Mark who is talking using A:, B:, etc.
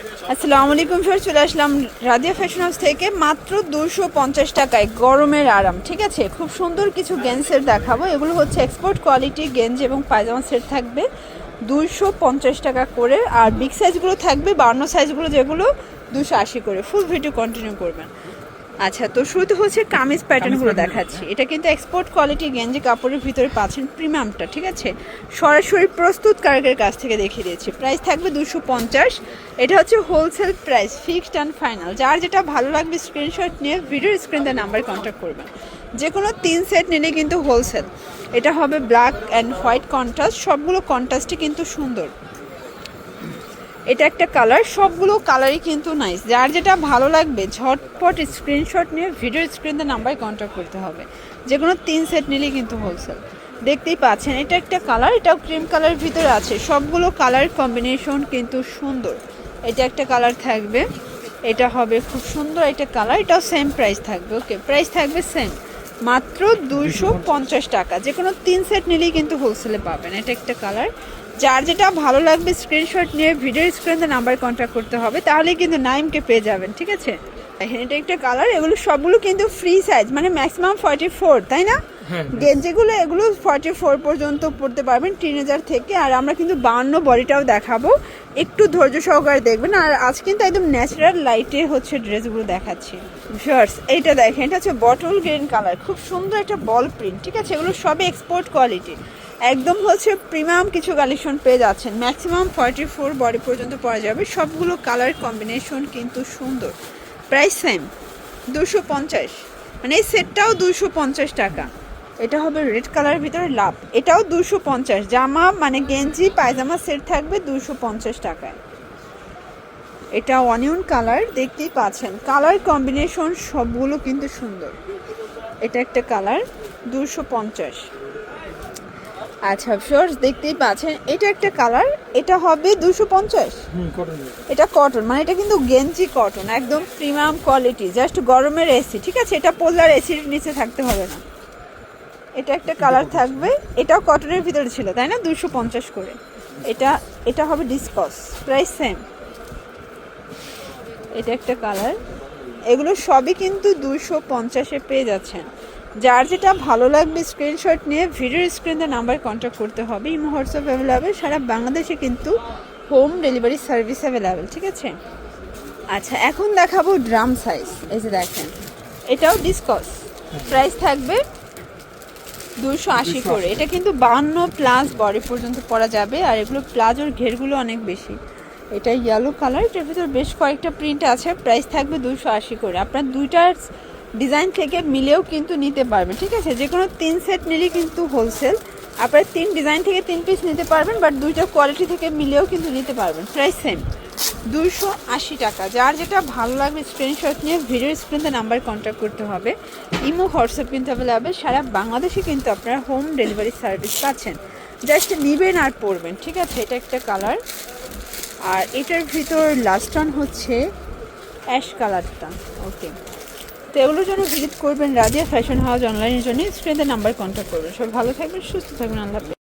A: আসসালামু আলাইকুম স্যার চলে আসলাম রাধিয়া ফ্যাশন হাউস থেকে মাত্র দুশো পঞ্চাশ টাকায় গরমের আরাম, ঠিক আছে? খুব সুন্দর কিছু গেঞ্জের দেখাবো। এগুলো হচ্ছে এক্সপোর্ট কোয়ালিটি গেঞ্জ এবং পায়জামা সেট থাকবে দুশো পঞ্চাশ টাকা করে। আর বিগ সাইজগুলো থাকবে, বান্ন সাইজগুলো যেগুলো দুশো আশি করে। ফুল ভিডিও কন্টিনিউ করবেন। আচ্ছা তো শুরুতে হচ্ছে কামিজ প্যাটার্নগুলো দেখাচ্ছি। এটা কিন্তু এক্সপোর্ট কোয়ালিটি গেঞ্জি কাপড়ের ভিতরে পাচ্ছেন প্রিমিয়ামটা ঠিক আছে? সরাসরি প্রস্তুতকারকের কাছ থেকে দেখিয়ে দিয়েছি। প্রাইস থাকবে দুশো পঞ্চাশ। এটা হচ্ছে wholesale price fixed and final যার যেটা ভালো লাগবে স্ক্রিনশট নিয়ে ভিডিও স্ক্রিন নাম্বারে কন্ট্যাক্ট করবেন। যে কোনো তিন সেট নিলে কিন্তু হোলসেল এটা হবে ব্ল্যাক অ্যান্ড হোয়াইট কন্ট্রাস্ট সবগুলো কন্ট্রাস্টই কিন্তু সুন্দর। এটা একটা কালার সবগুলো কালারই কিন্তু নাইস যার যেটা ভালো লাগবে, ঝটপট স্ক্রিনশট নিয়ে ভিডিও স্ক্রিনে নাম্বারে কন্ট্যাক্ট করতে হবে। যে কোনো তিন সেট নিলেই কিন্তু হোলসেল দেখতেই পাচ্ছেন, এটা একটা কালার এটাও ক্রিম কালারের ভিতরে আছে। সবগুলো কালার কম্বিনেশন কিন্তু সুন্দর। এটা একটা কালার থাকবে, এটা হবে খুব সুন্দর একটা কালার এটাও সেম প্রাইস থাকবে ওকে প্রাইস থাকবে সেম মাত্র দুশো পঞ্চাশ টাকা। যে কোনো তিন সেট নিলেই কিন্তু হোলসেলে পাবেন। এটা একটা কালার যার যেটা ভালো লাগবে স্ক্রিনশট নিয়ে ভিডিও স্ক্রিনে নাম্বার কন্ট্যাক্ট করতে হবে, তাহলেই কিন্তু নাইমকে পেয়ে যাবেন, ঠিক আছে? এটা একটা কালার এগুলো সবগুলো কিন্তু ফ্রি সাইজ মানে ম্যাক্সিমাম ফর্টি ফোর তাই না? গেঞ্জিগুলো এগুলো ফর্টি ফোর পর্যন্ত পড়তে পারবেন টিনেজার থেকে, আর আমরা কিন্তু বান্ন বডিটাও দেখাবো। একটু ধৈর্য সহকারে দেখবেন, আর আজ কিন্তু একদম ন্যাচারাল লাইটে হচ্ছে ড্রেসগুলো দেখাচ্ছি। শর্টস এইটা দেখেন, এটা হচ্ছে বটল গ্রিন কালার খুব সুন্দর একটা বল প্রিন্ট ঠিক আছে? এগুলো সবই এক্সপোর্ট কোয়ালিটি একদম হচ্ছে প্রিমিয়াম কিছু কালেকশন পেয়ে যাচ্ছেন। ম্যাক্সিমাম ফর্টি ফোর বডি পর্যন্ত পাওয়া যাবে। সবগুলো কালার কম্বিনেশন কিন্তু সুন্দর। প্রাইস সেম দুশো পঞ্চাশ। মানে এই সেটটাও দুশো পঞ্চাশ টাকা। এটা হবে রেড কালারের ভিতরে লাভ। এটাও দুশো পঞ্চাশ। জামা মানে গেঞ্জি পায়জামা সেট থাকবে দুশো পঞ্চাশ টাকায়। এটা অনিয়ন কালার দেখতেই পাচ্ছেন। কালার কম্বিনেশন সবগুলো কিন্তু সুন্দর। এটা একটা কালার দুশো পঞ্চাশ। আচ্ছা ফিওর্স দেখতেই পাচ্ছেন। এটা একটা কালার এটা হবে দুশো পঞ্চাশ। এটা কটন মানে এটা কিন্তু গেঞ্জি কটন একদম প্রিমিয়াম কোয়ালিটি জাস্ট গরমের এসি ঠিক আছে? এটা পোলার এসির নিচে থাকতে হবে না। এটা একটা কালার থাকবে। এটাও কটনের ভিতরে ছিল, তাই না? দুশো পঞ্চাশ করে। এটা এটা হবে ডিসকস প্রাইস সেম এটা একটা কালার এগুলো সবই কিন্তু দুশো পঞ্চাশে পেয়ে যাচ্ছেন। যার যেটা ভালো লাগবে স্ক্রিনশট নিয়ে ভিডিও স্ক্রিনে নাম্বার কন্ট্যাক্ট করতে হবে। ইমো, হোয়াটসঅ্যাপ অ্যাভেলেবেল সারা বাংলাদেশে কিন্তু হোম ডেলিভারি সার্ভিস অ্যাভেলেবেল ঠিক আছে? আচ্ছা এখন দেখাবো ড্রাম সাইজ এই যে দেখেন, এটাও ডিসকস প্রাইস থাকবে দুশো আশি করে। এটা কিন্তু বান্ন প্লাস বডি পর্যন্ত পরা যাবে আর এগুলো প্লাজোর ঘেরগুলো অনেক বেশি। এটা ইয়েলো কালার এটার ভিতর বেশ কয়েকটা প্রিন্ট আছে প্রাইস থাকবে দুশো আশি করে। আপনার দুইটার ডিজাইন থেকে মিলেও কিন্তু নিতে পারবেন ঠিক আছে? যে কোনো তিন সেট নিলেই কিন্তু হোলসেল আপনার তিন ডিজাইন থেকে তিন পিস নিতে পারবেন বাট দুইটা কোয়ালিটি থেকে মিলেও কিন্তু নিতে পারবেন। প্রাইস সেম দুশো আশি টাকা। যার যেটা ভালো লাগবে স্ক্রিনশট নিয়ে ভিডিও স্ক্রিনে নাম্বার কন্ট্যাক্ট করতে হবে। ইমো হোয়াটসঅ্যাপ কিন্তু অ্যাভেলেবেল সারা বাংলাদেশে কিন্তু আপনারা হোম ডেলিভারি সার্ভিস পাচ্ছেন। জাস্ট নেবেন আর পরবেন, ঠিক আছে? এটা একটা কালার আর এটার ভিতর লাস্ট অন হচ্ছে অ্যাশ কালারটা ওকে তো এগুলোর জন্য ভিজিট করবেন রাজিয়া ফ্যাশন হাউস অনলাইনের জন্য। স্ক্রিনে নাম্বার কন্ট্যাক্ট করবেন। সব ভালো থাকবেন, সুস্থ থাকবেন, আল্লাহ।